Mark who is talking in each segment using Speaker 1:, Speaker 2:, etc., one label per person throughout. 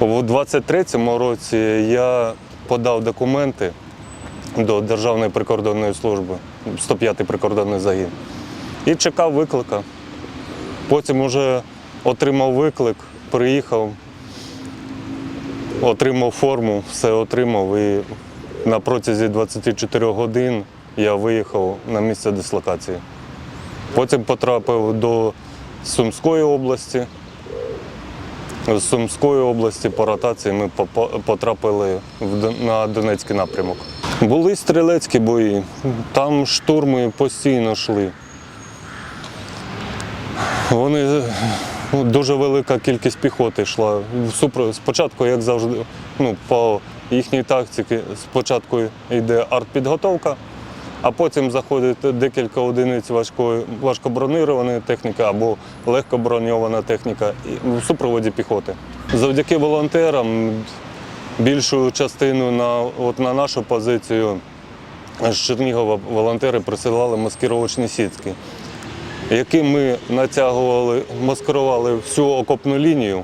Speaker 1: У 23-му році я подав документи до Державної прикордонної служби, 105-й прикордонний загін, і чекав виклика. Потім вже отримав виклик, приїхав, отримав форму, все отримав і на протязі 24 годин я виїхав на місце дислокації. Потім потрапив до Сумської області. З Сумської області по ротації ми потрапили на Донецький напрямок. Були стрілецькі бої, там штурми постійно йшли. Вони ну, дуже велика кількість піхоти йшла. Спочатку, як завжди, ну, по їхній тактиці, спочатку йде артпідготовка, а потім заходить декілька одиниць важкої, важкобронированої техніки або легкоброньована техніка в супроводі піхоти. Завдяки волонтерам більшу частину на, от на нашу позицію з Чернігова волонтери присилали маскировочні сітки, які ми натягували, маскирували всю окопну лінію.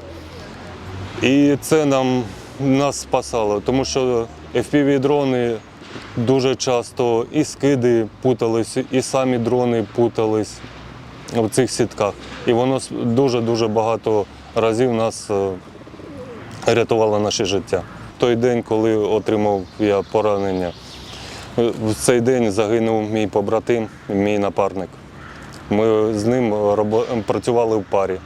Speaker 1: І це нам нас спасало, тому що FPV-дрони дуже часто і скиди путались, і самі дрони путались в цих сітках. І воно дуже-дуже багато разів нас е, рятувало наше життя. Той день, коли отримав я поранення, е, в цей день загинув мій побратим, мій напарник. Ми з ним працювали в парі.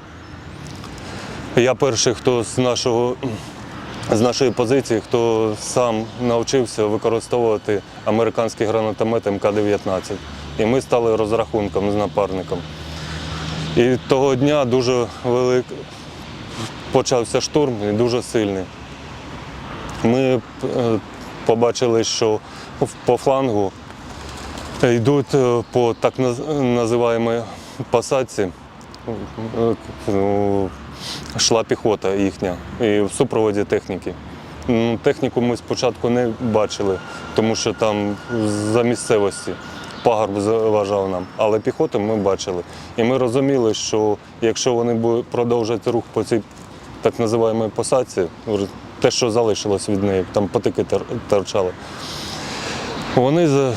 Speaker 1: Я перший, хто з нашого з нашої позиції, хто сам навчився використовувати американський гранатомет МК-19. І ми стали розрахунком з напарником. І того дня дуже велик... почався штурм і дуже сильний. Ми е, побачили, що по флангу йдуть е, по так наз- називаємій посадці. Йшла піхота їхня і в супроводі техніки. Ну, Техніку ми спочатку не бачили, тому що там за місцевості пагорб заважав нам, але піхоту ми бачили. І ми розуміли, що якщо вони будуть продовжувати рух по цій так називаємій посадці, те, що залишилось від неї, там потики торчали, вони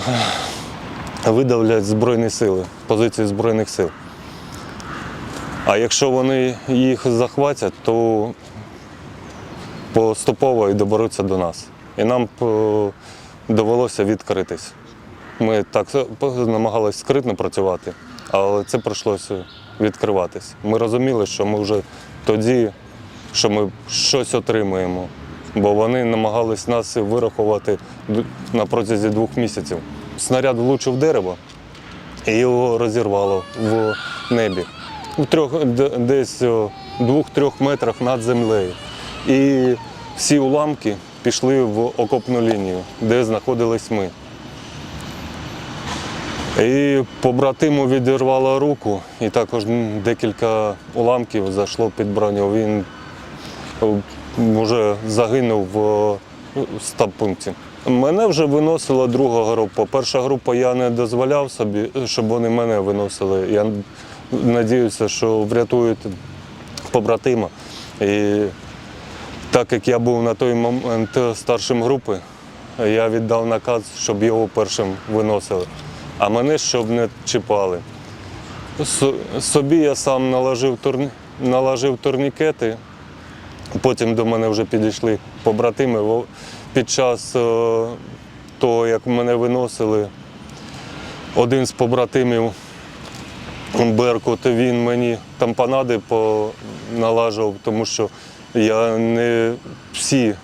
Speaker 1: видавлять Збройні сили, позиції Збройних сил. А якщо вони їх захватять, то поступово і доберуться до нас. І нам е, довелося відкритись. Ми так намагалися скритно працювати, але це прийшлося відкриватись. Ми розуміли, що ми вже тоді, що ми щось отримуємо, бо вони намагались нас вирахувати на протязі двох місяців. Снаряд влучив дерево і його розірвало в небі. В трьох, десь двох-трьох метрах над землею. І всі уламки пішли в окопну лінію, де знаходились ми. І побратиму відірвало руку, і також декілька уламків зайшло під броню. Він вже загинув в стаб-пункті. Мене вже виносила друга група. Перша група я не дозволяв собі, щоб вони мене виносили. Я надіюся, що врятують побратима. І так як я був на той момент старшим групи, я віддав наказ, щоб його першим виносили, а мене щоб не чіпали. Собі я сам наложив, турні... наложив турнікети, потім до мене вже підійшли побратими. Під час е, того, як мене виносили, один з побратимів Беркут, він мені тампонади поналажував, тому що я не всі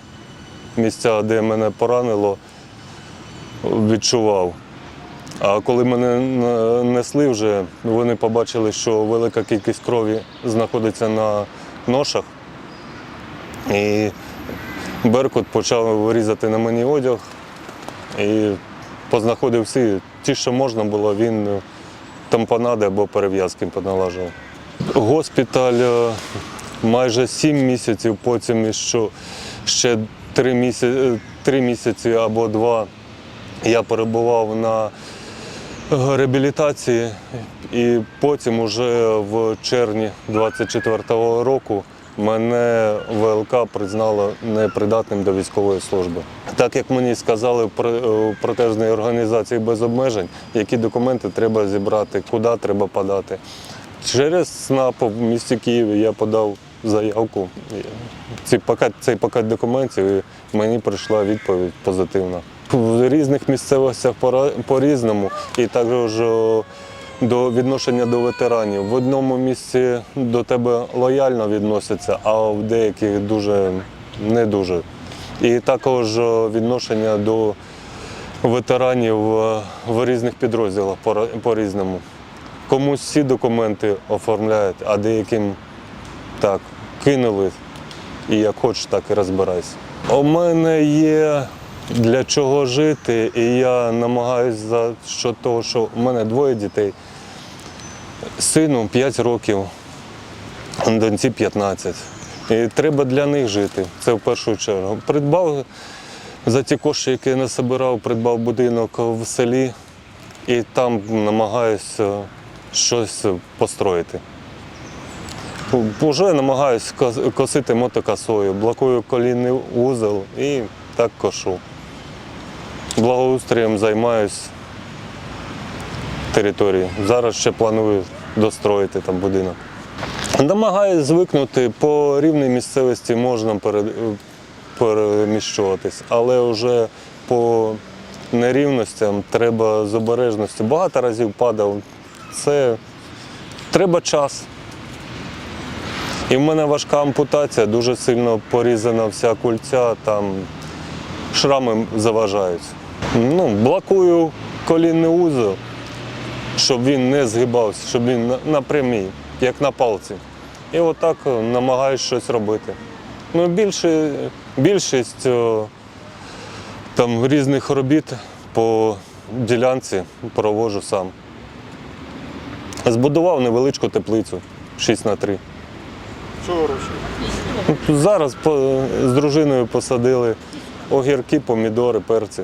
Speaker 1: місця, де мене поранило, відчував. А коли мене несли вже, вони побачили, що велика кількість крові знаходиться на ношах. І Беркут почав різати на мені одяг і познаходив всі. Ті, що можна було, він тампонади або перев'язки поналажував. Госпіталь е, майже сім місяців, потім що ще три місяці, три місяці або два я перебував на реабілітації, і потім уже в червні 24-го року мене ВЛК признало непридатним до військової служби. Так як мені сказали при- у протежній організації без обмежень, які документи треба зібрати, куди треба подати. Через СНАП в місті Києві я подав заявку. Ці пакет, цей пакет документів і мені прийшла відповідь позитивна. В різних місцевостях по-різному, і також до відношення до ветеранів. В одному місці до тебе лояльно відносяться, а в деяких дуже не дуже. І також відношення до ветеранів е, в різних підрозділах по-різному. Комусь всі документи оформляють, а деяким так кинули. І як хочеш, так і розбирайся. У мене є для чого жити, і я намагаюся за що того, що у мене двоє дітей. Сину 5 років, доньці 15. І треба для них жити. Це в першу чергу. Придбав за ті кошти, які я насобирав, придбав будинок в селі і там намагаюся щось построїти. Уже намагаюся косити мотокосою, блокую колінний вузол і так кошу. Благоустрієм займаюся території. Зараз ще планую достроїти там будинок. Намагаюсь звикнути по рівній місцевості можна переміщуватись, але вже по нерівностям треба з обережністю. Багато разів падав. Це треба час. І в мене важка ампутація, дуже сильно порізана вся кульця, там шрами заважають. Ну, блокую колінний узел, щоб він не згибався, щоб він на- напрямій, як на палці. І отак е, намагаюсь щось робити. Ну, більше, більшість о, там, різних робіт по ділянці проводжу сам. Збудував невеличку теплицю 6 на 3.
Speaker 2: Що вирощуєте?
Speaker 1: Зараз по- з дружиною посадили огірки, помідори, перці.